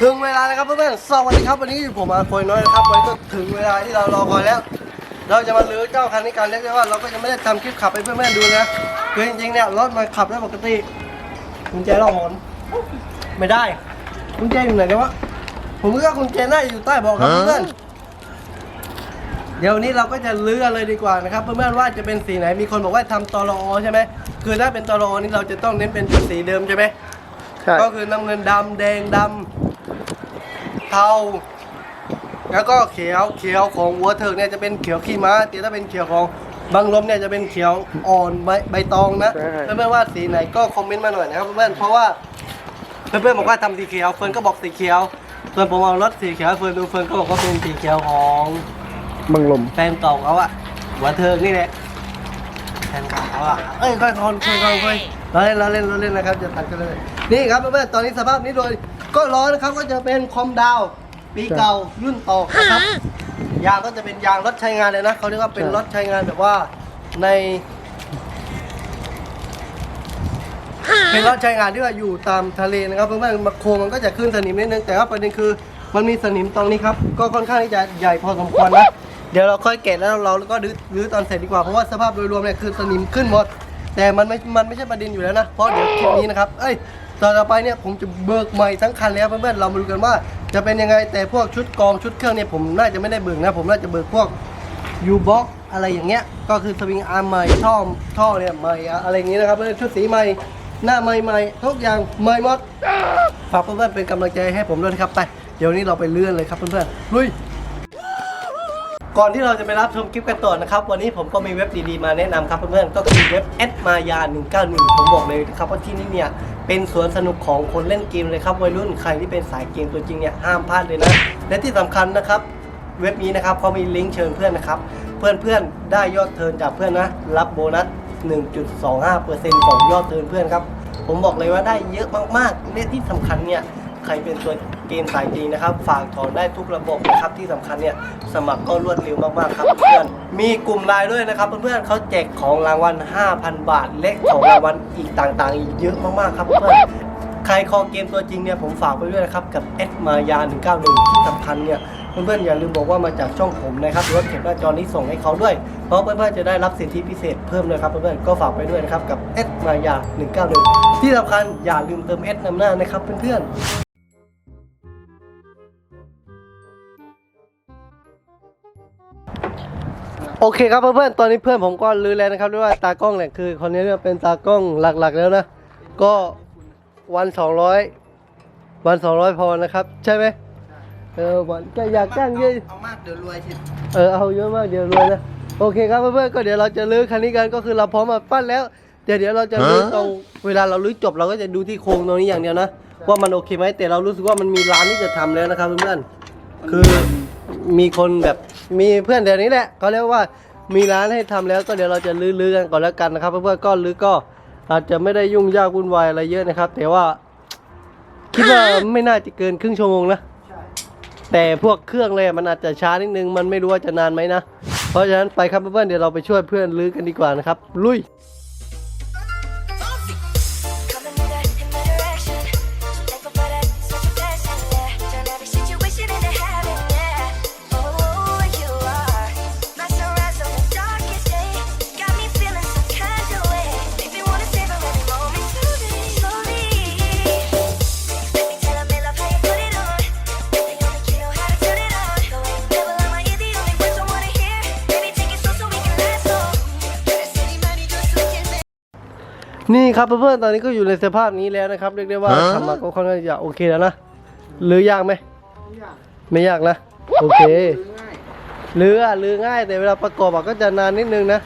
ถึงเวลาแล้วครับเพื่อนๆสวัสดีครับวันนี้ผมอาโคยน้อยนะครับวันนี้ก็ถึงเวลาที่เรารอคอยแล้ว เราจะมาลื้อเจ้าคันนี้กันเรียกได้ว่าเราก็ยังไม่ได้ทำคลิปขับให้เพื่อนๆดูนะคือจริงๆเนี่ยรถมันขับได้ปกติกุญแจรอบหมนไม่ได้กุญแจอยู่ไหนกันวะผมก็กุญแจน่าจะอยู่ใต้เบาะครับเพื่อนๆเดี๋ยววันนี้เราก็จะลื้อกันเลยดีกว่านะครับเพื่อนๆว่าจะเป็นสีไหนมีคนบอกว่าทำตอรอใช่ไหมคือถ้าเป็นตอรอนี่เราจะต้องเน้นเป็นสีเดิมใช่ไหมใช่ก็คือน้ำเงินดำแดงดำ เทาแล้วก็เขียวเขียวของวัวเถิกเนี่ยจะเป็นเขียวขี้ม้าแต่ถ้าเป็นเขียวของบางลมเนี่ยจะเป็นเขียวอ่อนใบใบตองนะเพื่อนๆว่าสีไหนก็คอมเมนต์มาหน่อยนะครับเพื่อนๆเพราะว่าเพื่อนๆบอกว่าทำสีเขียวเฟิร์นก็บอกสีเขียวส่วนผมเอารถสีเขียวให้เฟิร์นดูเฟิร์นก็บอกว่าเป็นสีเขียวของบังลม แฟนเก่าเขาอะหัวเทิงนี่แหละแฟนเก่าเขาอะเอ้ยค่อยๆค่อยๆค่อยๆเราเล่นเราเล่นเราเล่นนะครับจะตัดกันเลย นี่ครับเพื่อนๆตอนนี้สภาพนี้โดย ก็ร้อนนะครับก็จะเป็นคอมดาว ปีเก่ารุ่นต่อนะครับยางก็จะเป็นยางรถใช้งานเลยนะเขาเรียกว่าเป็นรถใช้งานแบบว่าใน เป็นรถใช้งานที่ว่าอยู่ตามทะเลนะครับเพื่อนๆมาโครงมันก็จะขึ้นสนิมนิดนึงแต่ว่าประเด็นคือมันมีสนิมตรงนี้ครับ ก็ค่อนข้างที่จะใหญ่พอสมควรนะเดี๋ยวเราค่อยแกะแล้วเราก็รื้อรื้อตอนเสร็จดีกว่าเพราะว่าสภาพโดยรวมเนี่ยคือสนิมขึ้นหมด แต่มันไม่ มันไม่ใช่ประเด็นอยู่แล้วนะ เพราะเดี๋ยวคลิปนี้นะครับ เอ้ยตอนต่อไปเนี่ยผมจะเบิกใหม่ทั้งคันแล้วเพื่อนๆ เรามาดูกันว่า จะเป็นยังไง แต่พวกชุดกองชุดเครื่องเนี่ยผมน่าจะไม่ได้เบิกนะ ผมน่าจะเบิกพวกยูบ็อกอะไรอย่างเงี้ย ก็คือสวิงอาร์มใหม่ท่อท่อเนี่ยใหม่อะไรอย่างงี้นะครับเพื่อนชุดสีใหม่ หน้าใหม่ๆทุกอย่างใหม่หมด ฝากเพื่อนๆเป็นกำลังใจให้ผมด้วยนะครับ ไป เดี๋ยวนี้เราไปเลื่อนเลยครับเพื่อนๆ ลุย ก่อนที่เราจะไปรับชมคลิปกันต่อนะครับ วันนี้ผมก็มีเว็บดีๆมาแนะนำครับเพื่อนๆก็คือเว็บ s m a y a 191 ผมบอกเลยนะครับว่าที่นี่เนี่ยเป็นสวนสนุกของคนเล่นเกมเลยครับวัยรุ่นใครที่เป็นสายเกมตัวจริงเนี่ยห้ามพลาดเลยนะและที่สำคัญนะครับเว็บนี้นะครับเขามีลิงก์เชิญเพื่อนนะครับ เพื่อนๆได้ยอดเทินจากเพื่อนนะ รับโบนัส 1.25%ของยอดเทินเพื่อนครับ ผมบอกเลยว่าได้เยอะมากๆและที่สำคัญเนี่ยใครเป็นตัว เกมสายจริงนะครับ ฝากถอนได้ทุกระบบนะครับที่สำคัญเนี่ยสมัครก็รวดเร็วมากๆครับเพื่อนมีกลุ่มไลน์ด้วยนะครับเพื่อนๆเขาแจกของรางวัล 5,000 บาทและของรางวัลอีกต่างๆ อีกเยอะมากๆครับเพื่อนใครคอเกมตัวจริงเนี่ยผมฝากไว้ด้วยนะครับกับเอสมายา191ที่สำคัญเนี่ยเพื่อนๆอย่าลืมบอกว่ามาจากช่องผมนะครับรถเข็มหน้าจอนี้ส่งให้เขาด้วย เพราะเพื่อนๆจะได้รับสิทธิพิเศษเพิ่มด้วยครับเพื่อนๆก็ฝากไปด้วยนะครับกับเอสมายา191ที่สำคัญอย่าลืมเติมเอสนำหน้านะครับเพื่อนๆ โอเคครับเพื่อนๆ ตอนนี้เพื่อนผมก็รู้แล้วนะครับด้วยว่าตากล้องเนี่ยคือคนนี้เนี่ยเป็นตากล้องหลักๆแล้วนะ ก็วันสองร้อยวันสองร้อยพอนะครับ ใช่ไหมเออวันก็อยากจ้างเยอะเอามากเดี๋ยวรวยสิเออเอาเยอะมากเดี๋ยวรวยนะโอเคครับเพื่อนๆก็เดี๋ยวเราจะลื้อคันนี้กันก็คือเราพร้อมมาปั้นแล้วเดี๋ยวเดี๋ยวเราจะลื้อตรงเวลาเราลื้อจบเราก็จะดูที่โครงตรงนี้อย่างเดียวนะว่ามันโอเคไหมแต่เรารู้สึกว่ามันมีร้านที่จะทำแล้วนะครับเพื่อนๆคือมีคนแบบ มีเพื่อนเดี๋ยวนี้แหละเขาเรียกว่ามีร้านให้ทำแล้วก็เดี๋ยวเราจะลื้อๆกันก่อนแล้วกันนะครับเพื่อนๆก็ลื้อก็อาจจะไม่ได้ยุ่งยากวุ่นวายอะไรเยอะนะครับ แต่ว่าคิดว่าไม่น่าจะเกินครึ่งชั่วโมงนะแต่พวกเครื่องเลยมันอาจจะช้านิดนึงมันไม่รู้ว่าจะนานไหมนะ เพราะฉะนั้นไปครับเพื่อนๆเดี๋ยวเราไปช่วยเพื่อนลื้อกันดีกว่านะครับ ลุย นี่ครับเพื่อนๆตอนนี้ก็อยู่ในสภาพนี้แล้วนะครับเรียกได้ว่าทำมาก็ค่อนข้างจะโอเคแล้วนะลื้อยากไหมไม่ยากนะโอเคซื้อง่ายลื้ออะลื้อง่ายแต่เวลาประกอบอะก็จะนานนิดนึงนะ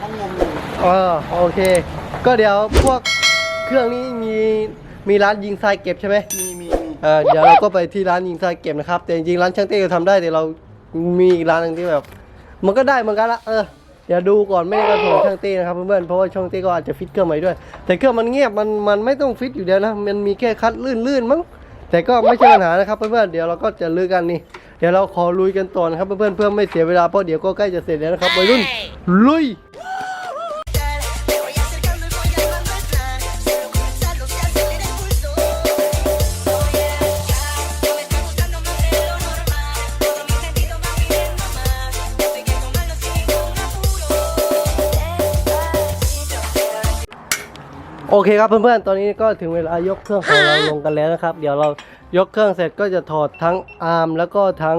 ต้องงมอยู่อ๋อโอเค ก็เดี๋ยวพวกเครื่องนี้มีมีร้านยิงทรายเก็บใช่ไหมมีมีมีเออเดี๋ยวเราก็ไปที่ร้านยิงทรายเก็บนะครับ แต่จริงๆร้านช่างเต้ก็ทำได้แต่เรามีอีกร้านหนึงที่แบบ มันก็ได้เหมือนกันละเออ เดี๋ยวดูก่อนไม่ได้ก็โทรช่างเต้นะครับเพื่อนๆเพราะว่าช่างเต้ก็อาจจะฟิตเครื่องใหม่ด้วย แต่เครื่องมันเงียบมันมันไม่ต้องฟิตอยู่เดียวนะมันมีแค่คัดลื่นๆมั้งแต่ก็ไม่ใช่ปัญหานะครับเพื่อนๆเดี๋ยวเราก็จะลื้อกันนี่เดี๋ยวเราขอลุยกันต่อนะครับเพื่อนๆเพื่อไม่เสียเวลาเพราะเดี๋ยวก็ใกล้จะเสร็จแล้วนะครับวัยรุ่นลุย โอเคครับเพื่อนๆ ตอนนี้ก็ถึงเวลายกเครื่องของเราลงกันแล้วนะครับ เดี๋ยวเรายกเครื่องเสร็จก็จะถอดทั้งอาร์มแล้วก็ทั้ง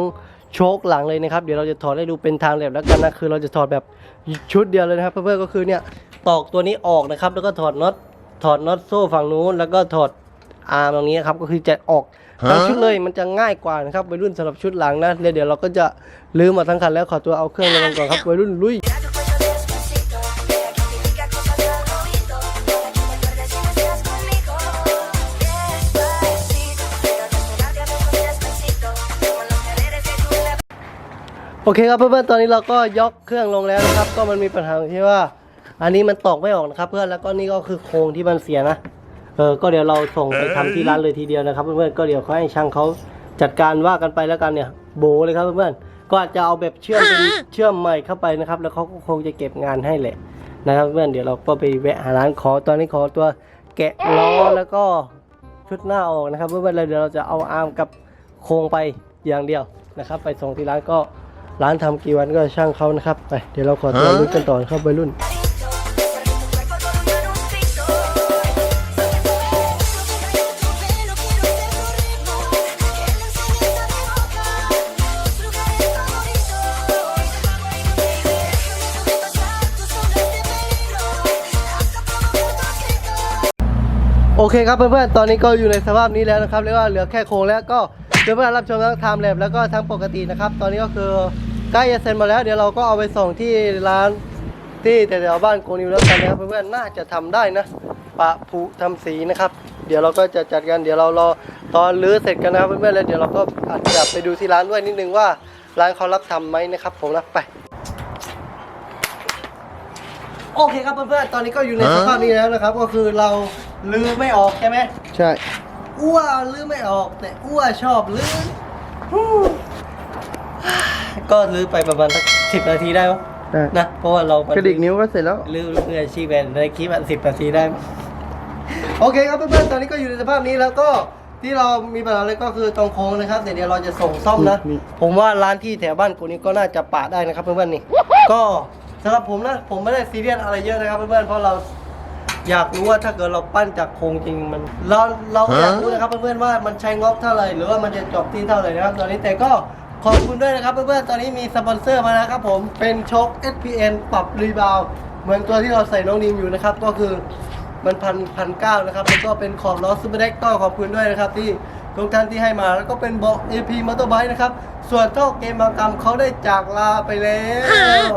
โชคหลังเลยนะครับ เดี๋ยวเราจะถอดให้ดูเป็นทางแหลบแล้วกันนะ คือเราจะถอดแบบชุดเดียวเลยนะครับ เพื่อนๆ ก็คือเนี่ยตอกตัวนี้ออกนะครับ แล้วก็ถอดน็อต ถอดน็อตโซ่ฝั่งนู้น แล้วก็ถอดอาร์มตรงนี้ครับ ก็คือจะออกทั้งชุดเลย มันจะง่ายกว่านะครับวัยรุ่นสำหรับชุดหลังนะแล้วเดี๋ยวเราก็จะลืมมาทั้งคันแล้วขอตัวเอาเครื่องลงก่อนครับวัยรุ่นลุย โอเคครับเพื่อนๆ ตอนนี้เราก็ยกเครื่องลงแล้วนะครับ ก็มันมีปัญหาที่ว่า อันนี้มันตอกไม่ออกนะครับ เพื่อน แล้วก็นี่ก็คือโครงที่มันเสียนะ เออ ก็เดี๋ยวเราส่งไปทำที่ร้านเลยทีเดียวนะครับ เพื่อนๆ ก็เดี๋ยวเขาให้ช่างเขาจัดการว่ากันไปแล้วกันเนี่ย โบเลยครับเพื่อนๆ ก็อาจจะเอาแบบเชื่อมเป็นเชื่อมใหม่เข้าไปนะครับ แล้วเขาก็คงจะเก็บงานให้แหละนะครับเพื่อน เดี๋ยวเราก็ไปแวะหาร้านขอ ตอนนี้ขอตัวแกะล้อแล้วก็ชุดหน้าออกนะครับ เพื่อนๆแล้วเดี๋ยวเราจะเอาอาร์มกับโครงไปอย่างเดียวนะครับ ไปส่งที่ร้านก็ ร้านทำกี่วันก็ช่างเขานะครับไปเดี๋ยวเราขอตัวลุ้นกันต่อนะครับวัยรุ่นโอเคครับเพื่อนๆ ตอนนี้ก็อยู่ในสภาพนี้แล้วนะครับเรียกว่าเหลือแค่โครงแล้วก็เพื่อนๆรับชมทั้งไทม์แลบแล้วก็ทั้งปกตินะครับ ตอนนี้ก็คือ ใกล้จะเซ็นหมาแล้วเดี๋ยวเราก็เอาไปส่งที่ร้านที่แถวๆบ้านโกนิวแล้วกันนะครับเพื่อนๆน่าจะทำได้นะปะผุทำสีนะครับ เดี๋ยวเราก็จะจัดกันเดี๋ยวเรารอตอนรื้อเสร็จกันนะครับเพื่อนๆแล้วเดี๋ยวเราก็อาจจะไปดูที่ร้านด้วยนิดนึงว่าร้านเขารับทำไหมนะครับ ผมนะไปโอเคครับเพื่อนๆตอนนี้ก็อยู่ในสภาพนี้แล้วนะครับ ก็คือเราลือไม่ออกใช่ไหมใช่อ้วลือไม่ออกแต่อ้วชอบลือฮู้ ก็ลือไปประมาณสักสิบนาทีได้ปะได้นะ เพราะว่าเรากระดิกนิ้วก็เสร็จแล้ว ลือมืออาชีพแบนในคลิปสิบนาทีได้มั้ยโอเคครับเพื่อนๆ ตอนนี้ก็อยู่ในสภาพนี้แล้วก็ที่เรามีปัญหาเลยก็คือตรงโค้งนะครับแต่เดี๋ยวเราจะส่งซ่อมนะนี่ผมว่าร้านที่แถวบ้านกูนี้ก็น่าจะปะได้นะครับเพื่อนๆนี่ ก็สำหรับผมนะผมไม่ได้ซีเรียสอะไรเยอะนะครับเพื่อนๆ เพราะเราอยากรู้ว่าถ้าเกิดเราปั้นจากโครงจริงมัน เราเราก็อยากรู้นะครับเพื่อนๆว่ามันใช้งบเท่าไหร่หรือว่ามันจะจบที่เท่าไหร่นะครับ ตอนนี้แต่ก็ ขอบคุณด้วยนะครับเพื่อนๆ ตอนนี้มีสปอนเซอร์มานะครับผม เป็นช็อค SPN ปรับรีบาวด์เหมือนตัวที่เราใส่น้องนิมอยู่นะครับ ก็คือมันพันพันเก้านะครับแล้วก็เป็นขอบล้อซูเปอร์เด็กก็ขอบคุณด้วยนะครับ ที่ทุกท่านที่ให้มาแล้วก็เป็นเบาะ AP Motorbike นะครับ ส่วนท่อเกมบางกรรมเขาได้จากลาไปแล้ว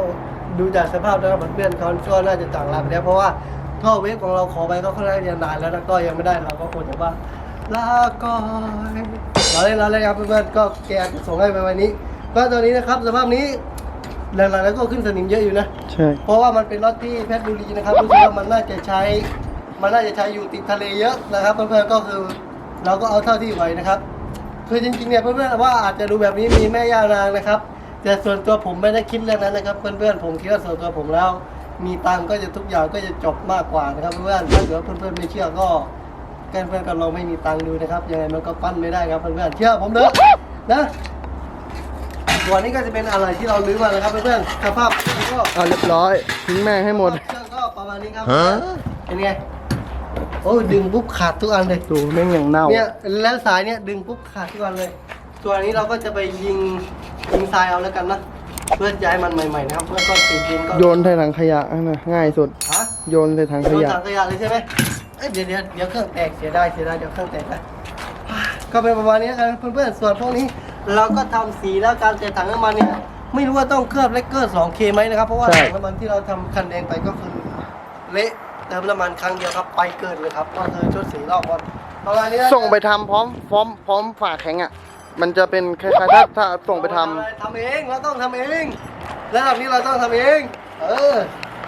ดูจากสภาพแล้วเพื่อนๆเขาก็น่าจะจากลาไปแล้วเพราะว่าท่อเวฟของเราขอไปก็ค่อนข้างจะนานแล้วนะก็ยังไม่ได้เราก็ควรจะว่า ลาก่อนเราเล่นเราเล่นครับเพื่อนๆก็แกจะส่งให้ไปวันนี้ ก็ตอนนี้นะครับสภาพนี้หลังๆแล้วก็ขึ้นสนิมเยอะอยู่นะ ใช่ เพราะว่ามันเป็นรถที่เพชรบุรีนะครับรู้สึกว่ามันน่าจะใช้ มันน่าจะใช้อยู่ติดทะเลเยอะนะครับเพื่อนๆก็คือเราก็เอาเท่าที่ไหวนะครับคือจริงๆเนี่ยเพื่อนๆว่าอาจจะดูแบบนี้มีแม่ย่านางนะครับ แต่ส่วนตัวผมไม่ได้คิดเรื่องนั้นนะครับ เพื่อนๆผมคิดว่าส่วนตัวผมแล้ว มีตังค์ก็จะทุกอย่างก็จะจบมากกว่านะครับเพื่อนๆถ้าเกิดว่าเพื่อนๆไม่เชื่อก็ แกล้งเพื่อนกับเราไม่มีตังค์ดูนะครับ ยังไงมันก็ปั้นไม่ได้ครับเพื่อนๆเชื่อผมเถอะนะส่วนนี้ก็จะเป็นอะไรที่เราลื้อมาแล้วครับเพื่อนๆสภาพนี้ก็เอาเรียบร้อยทิ้งแม่งให้หมดเครื่องก็ประมาณนี้ครับเป็นไงโอ้ยดึงปุ๊บขาดทุกอันเลยดูแม่งอย่างเน่าเนี่ยแล้วสายเนี่ยดึงปุ๊บขาดทุกอันเลยส่วนอันนี้เราก็จะไปยิงยิงทรายเอาแล้วกันนะเพื่อย้ายมันใหม่ๆนะครับเพื่อก็ติดยิงก็โยนใส่ถังขยะนะง่ายสุดฮะโยนใส่ถังขโยนยะถังขยะเลยใช่ไหม เอ้ยเดี๋ยวเดี๋ยวเดี๋ยวเครื่องแตกเสียดายเสียดายเดี๋ยวเครื่องแตกนะก็เป็นประมาณนี้กันเพื่อนๆส่วนพวกนี้เราก็ทำสีแล้วการเจถังน้ำมันเนี่ยไม่รู้ว่าต้องเคลือบเลกเกอร์ 2K ไหมนะครับเพราะว่าใช่ถังน้ำมันที่เราทำคันแดงไปก็คือเละเติมน้ำมันครั้งเดียวครับไปเกินเลยครับก็คือชุดสีรอบวันประมาณนี้นะส่งไปทำพร้อมพร้อมพร้อมฝาแข็งอะมันจะเป็นคล้ายๆถ้าถ้าส่งไปทำทำเองเราต้องทำเองระดับนี้เราต้องทำเอง เออ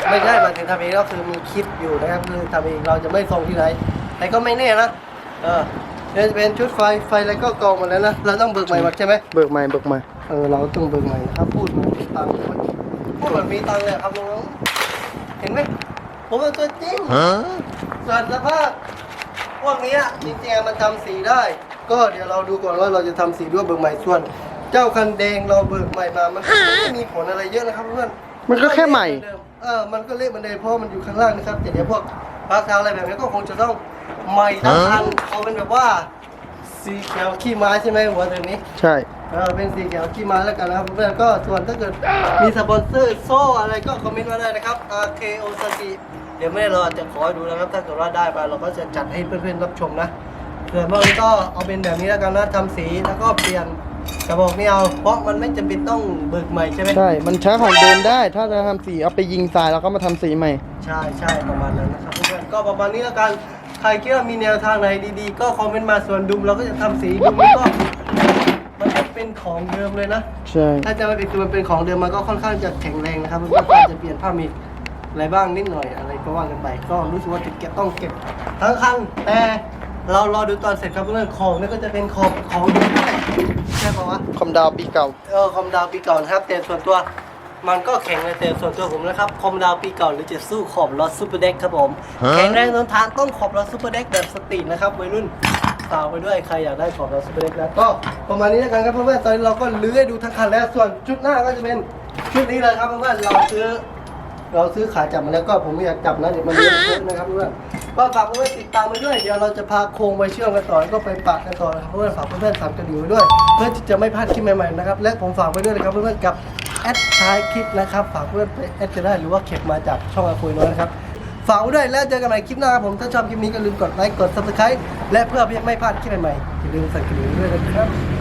ไม่ใช่หมายถึงทำเองก็คือมีคลิปอยู่นะครับคือทำเองเราจะไม่ส่งที่ไหนแต่ก็ไม่แน่นะเออเดี๋ยวจะเป็นชุดไฟไฟอะไรก็กองหมดแล้วนะเราต้องเบิกใหม่หมดใช่ไหมเบิกใหม่เบิกใหม่เออเราต้องเบิกใหม่นะครับพูดเหมือนมีตังค์พูดเหมือนมีตังค์เลยครับน้องๆเห็นไหมผมเป็นตัวจริงส่วนสภาพพวกเนี้ยจริงๆมันทำสีได้ ก็เดี๋ยวเราดูก่อนว่าเราจะทำสีด้วยเบิกใหม่ส่วน เจ้าคันแดงเราเบิกใหม่มามันไม่มีผลอะไรเยอะนะครับเพื่อนมันก็แค่ใหม่ เออมันก็เละเหมือนเดิมเพราะมันอยู่ข้างล่างนะครับ แต่เดี๋ยวพวกปากทางอะไรแบบนี้ก็คงจะต้องใหม่ทั้งคันเอาเป็นแบบว่าสีเขียวขี้ม้าใช่ไหมหัวตัวนี้ ใช่ เออเป็นสีเขียวขี้ม้าแล้วกันนะครับเพื่อนๆก็ส่วนถ้าเกิดมีสปอนเซอร์โซ่อะไรก็คอมเมนต์มาได้นะครับ RK o s a k i เดี๋ยวไม่รอจะขอให้ดูนะครับถ้าเกิดว่าได้ไปเราก็จะจัดให้เพื่อนๆรับชมนะส่วนเมื่อนี้ก็เอาเป็นแบบนี้แล้วกันนะทำสีแล้วก็เปลี่ยน กระบอกไม่เอาเพราะมันไม่จำเป็นต้องเบิกใหม่ใช่ไหมใช่ มันใช้ของเดิมได้ ถ้าจะทำสีเอาไปยิงทรายแล้วก็มาทำสีใหม่ ใช่ใช่ประมาณนั้นนะครับเพื่อนๆก็ประมาณนี้แล้วกันใครคิดว่ามีแนวทางไหนดีๆ ก็คอมเมนต์มาส่วนดุมเราก็จะทำสีดุมนี้ก็มันจะเป็นของเดิมเลยนะ ใช่ ถ้าจะไม่ผิดคือมันเป็นของเดิมมันก็ค่อนข้างจะแข็งแรงนะครับมันก็อาจจะเปลี่ยนผ้ามีอะไรบ้างนิดหน่อยอะไรก็ว่ากันไป ก็รู้สึกว่าจะเก็บต้องเก็บทั้งคันแต่ เรารอดูตอนเสร็จครับเพื่อนๆของนี่ก็จะเป็นของของเดิมด้วยใช่ปะวะคอมดาวปีเก่า เออคอมดาวปีเก่านะครับแต่ส่วนตัวมันก็แข็งเลยแต่ส่วนตัวผมนะครับคอมดาวปีเก่าหรือจะสู้ขอบรถซูเปอร์เด็กครับผมแข็งแรงทนทานต้องขอบรถซูเปอร์เด็กแบบสตรีทนะครับวัยรุ่นฝากไปด้วยใครอยากได้ขอบรถซูเปอร์เด็กแล้วก็ประมาณนี้แล้วกันครับเพื่อนๆตอนนี้เราก็เลื้อยดูทั้งคันแล้วส่วนชุดหน้าก็จะเป็นชุดนี้เลยครับเพื่อนๆเราซื้อ เราซื้อขาจับมาแล้วก็ผมไม่อยากจับนะเดี๋ยวมันเยอะเกินนะครับเพื่อน ก็ฝากเพื่อนๆติดตามไปด้วย เดี๋ยวเราจะพาโครงไปเชื่อมกันต่อแล้วก็ไปปะกันต่อนะครับเพื่อนๆฝากเพื่อนๆทำกระดิ่งไว้ด้วย เพื่อที่จะไม่พลาดคลิปใหม่ๆนะครับ และผมฝากไว้ด้วยนะครับเพื่อนๆกับแอดท้ายคลิปนะครับ ฝากเพื่อนไปแอดจะได้หรือว่าเก็บมาจากช่องอาคุยน้อยนะครับฝากไว้ด้วยแล้วเจอกันใหม่คลิปหน้าครับผมถ้าชอบคลิปนี้ก็อย่าลืมกดไลค์กด subscribe และเพื่อไม่พลาดคลิปใหม่ๆอย่าลืมสั่นกระดิ่งด้วยนะครับ